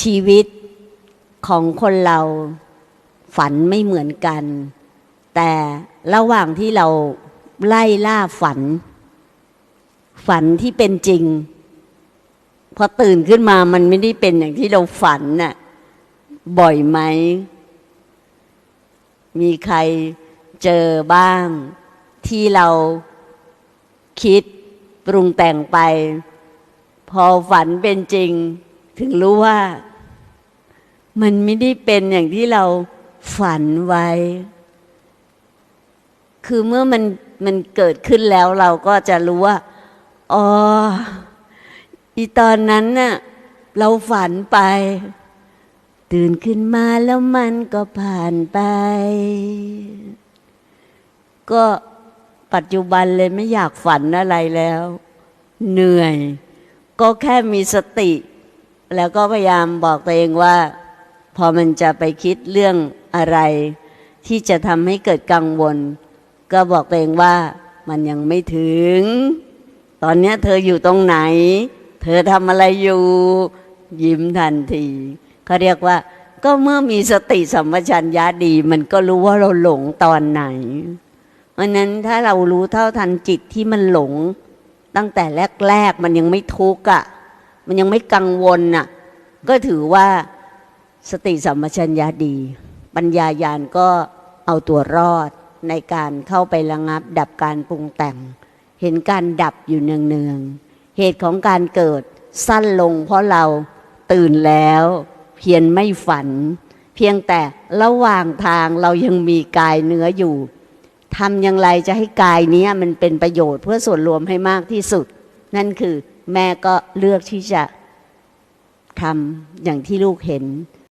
ชีวิตของคนเราฝันไม่เหมือนกัน แต่ระหว่างที่เราไล่ล่าฝัน ฝันที่เป็นจริง พอตื่นขึ้นมามันไม่ได้เป็นอย่างที่เราฝันน่ะบ่อยไหม มีใครเจอบ้าง ที่เราคิดปรุงแต่งไป พอฝันเป็นจริง ถึงรู้ว่า มันไม่ได้เป็นอย่างที่เราฝันไว้ คือเมื่อมันมันเกิดขึ้นแล้วเราก็จะรู้ว่า อ๋อ อีตอนนั้นน่ะเราฝันไป ตื่นขึ้นมาแล้วมันก็ผ่านไป ก็ปัจจุบันเลยไม่อยากฝันอะไรแล้ว เหนื่อย ก็แค่มีสติ แล้วก็พยายามบอกตัวเองว่า พอมันจะไปคิดเรื่องอะไร ที่จะทำให้เกิดกังวล ก็บอกตัวเองว่ามันยังไม่ถึง ตอนนี้เธออยู่ตรงไหน เธอทำอะไรอยู่ ยิ้มทันทีเขาเรียกว่า ก็เมื่อมีสติสัมปชัญญะดี มันก็รู้ว่าเราหลงตอนไหนเพราะนั้นถ้าเรารู้เท่าทันจิตที่มันหลง ตั้งแต่แรก ๆ มันยังไม่ทุกข์อะ มันยังไม่กังวลน่ะ ก็ถือว่า สติสัมปชัญญะดี ปัญญายาณก็เอาตัวรอดในการเข้าไประงับ ดับการปรุงแต่ง เห็นการดับอยู่เนืองๆเหตุของการเกิดสั้นลงเพราะเราตื่นแล้ว เพียรไม่ฝัน เพียงแต่ระหว่างทางเรายังมีกายเนื้ออยู่ทำอย่างไรจะให้กายนี้มันเป็นประโยชน์เพื่อส่วนรวมให้มากที่สุด นั่นคือแม่ก็เลือกที่จะทำอย่างที่ลูกเห็น